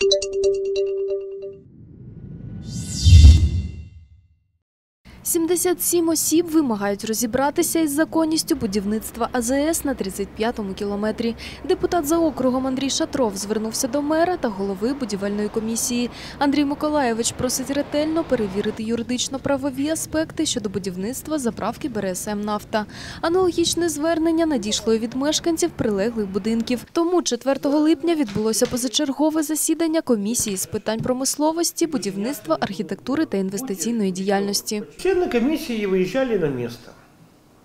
Thank you. «77 осіб вимагають розібратися із законністю будівництва АЗС на 35-му кілометрі. Депутат за округом Андрій Шатров звернувся до мера та голови будівельної комісії. Андрій Миколаєвич просить ретельно перевірити юридично-правові аспекти щодо будівництва заправки БРСМ «Нафта». Аналогічне звернення надійшло від мешканців прилеглих будинків. Тому 4 липня відбулося позачергове засідання комісії з питань промисловості, будівництва, архітектури та інвестиційної діяльності Члены комиссии выезжали на место.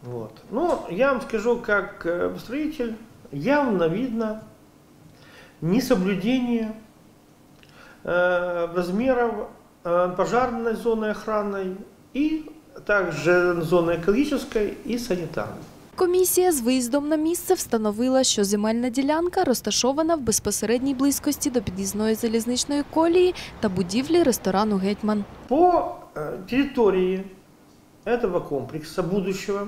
Вот. Но я вам скажу, как э, строитель, явно видно несоблюдение э, размеров э, пожарной зоны охранной и также зоны экологической и санитарной. Комісія з виїздом на місце встановила, що земельна ділянка розташована в безпосередній близькості до під'їзної залізничної колії та будівлі ресторану «Гетьман». По э, территории этого комплекса будущего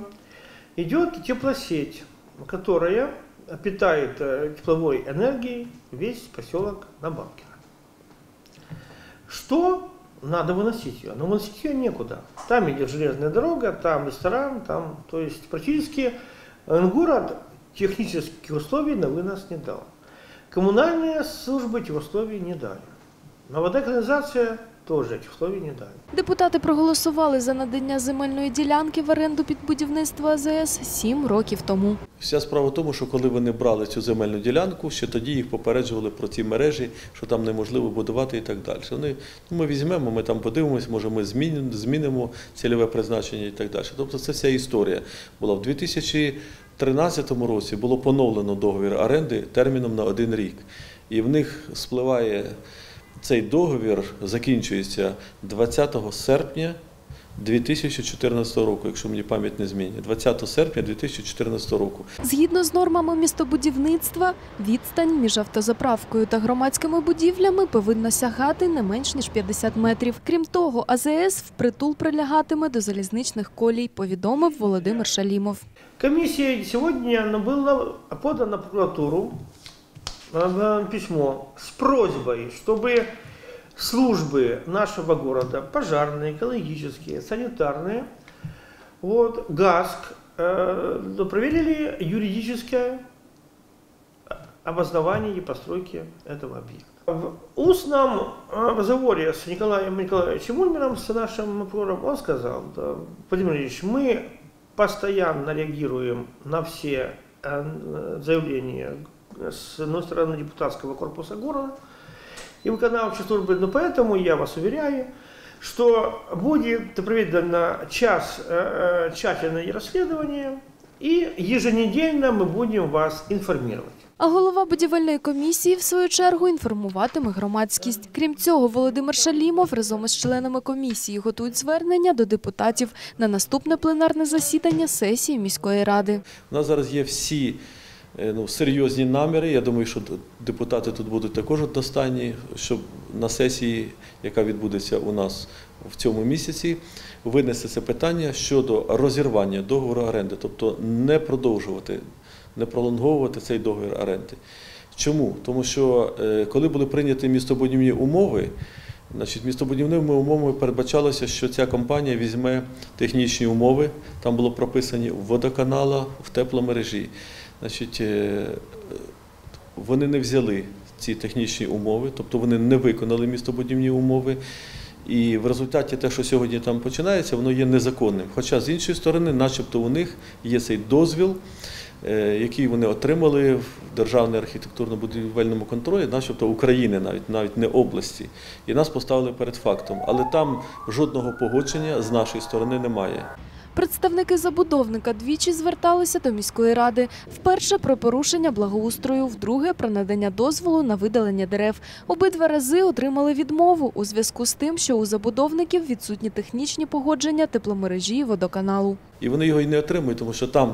идет теплосеть, которая питает э, тепловой энергией весь поселок Набалкино. Что надо выносить ее? Но выносить ее некуда. Там идет железная дорога, там ресторан, там, то есть практически город технических условий на вынос не дал. Коммунальные службы этих условий не дали. Но водоканализация тоже этих условий не дали. Депутати проголосували за надання земельної ділянки в оренду під будівництво АЗС сім років тому. Вся справа в тому, що коли вони брали цю земельну ділянку, ще тоді їх попереджували про ці мережі, що там неможливо будувати і так далі. Вони, ну, ми візьмемо, ми там подивимось, може ми змінимо, змінимо цільове призначення і так далі. Тобто це вся історія була. В 2013 році було поновлено договір оренди терміном на один рік. І в них спливає цей договір, закінчується 20 серпня 2014 року, якщо мені пам'ять не змінює. 20 серпня 2014 року. Згідно з нормами містобудівництва, відстань між автозаправкою та громадськими будівлями повинна сягати не менш ніж 50 метрів. Крім того, АЗС впритул прилягатиме до залізничних колій, повідомив Володимир Шалімов. Ну, было подано в прокуратуру письмо с просьбой, чтобы службы нашего города, пожарные, экологические, санитарные, вот, ГАСК, э, проверили юридическое обоснование и постройки этого объекта. В устном э, разговоре с Николаем Николаевичем Ульмером, с нашим прокурором, он сказал, да, Владимир Ильич, мы постоянно реагируем на все э, заявления с одной стороны депутатского корпуса города и выполняющей службы, но поэтому я вас уверяю, что будет проведено час э, тщательное расследование и еженедельно мы будем вас информировать. А голова будівельної комісії, в свою чергу, інформуватиме громадськість. Крім цього, Володимир Шалімов разом із членами комісії готують звернення до депутатів на наступне пленарне засідання сесії міської ради. У нас зараз є всі е, ну, серйозні наміри. Я думаю, що депутати тут будуть також одностайні, щоб на сесії, яка відбудеться у нас в цьому місяці, винести це питання щодо розірвання договору оренди, тобто не продовжувати, не пролонговувати цей договір оренди. Чому? Тому що е, коли були прийняті містобудівні умови, Значить, містобудівними умовами передбачалося, що ця компанія візьме технічні умови, там було прописані в водоканала, в тепломережі. Значить, е, вони не взяли ці технічні умови, тобто вони не виконали містобудівні умови. І в результаті те, що сьогодні там починається, воно є незаконним. Хоча з іншої сторони, начебто, у них є цей дозвіл, який вони отримали в Державному архітектурно-будівельному контролі, начебто України, навіть навіть не області. І нас поставили перед фактом. Але там жодного погодження з нашої сторони немає. Представники забудовника двічі зверталися до міської ради. Вперше про порушення благоустрою, вдруге про надання дозволу на видалення дерев. Обидва рази отримали відмову у зв'язку з тим, що у забудовників відсутні технічні погодження тепломережі і водоканалу. І вони його і не отримують, тому що там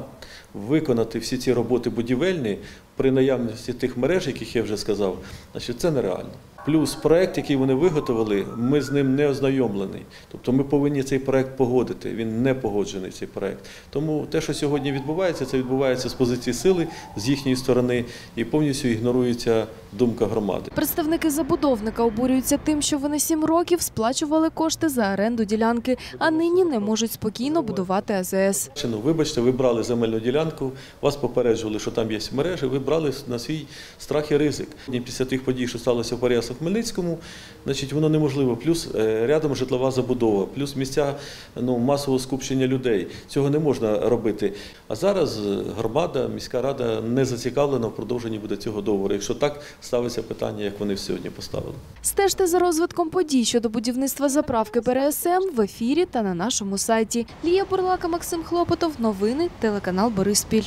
виконати всі ці роботи будівельні при наявності тих мереж, яких я вже сказав, значить це нереально. Плюс проект, який вони виготовили, ми з ним не ознайомлені. Тобто ми повинні цей проект погодити. Він не погоджений цей проект. Тому те, що сьогодні відбувається, це відбувається з позиції сили з їхньої сторони і повністю ігнорується думка громади. Представники забудовника обурюються тим, що вони сім років сплачували кошти за оренду ділянки, а нині не можуть спокійно будувати АЗС. Ну, вибачте, ви брали земельну ділянку, вас попереджували, що там є мережі, ви брали на свій страх і ризик. Після тих подій, що сталося в Порясах Хмельницькому, значить, воно неможливо. Плюс е, рядом житлова забудова, плюс місця ну, масового скупчення людей. Цього не можна робити. А зараз е, громада, міська рада не зацікавлена в продовженні буде цього договору, якщо так ставиться питання, як вони сьогодні поставили. Стежте за розвитком подій щодо будівництва заправки ПРСМ в ефірі та на нашому сайті. Лія Бурлака, Максим Хлопотов. Новини телеканал Бориспіль.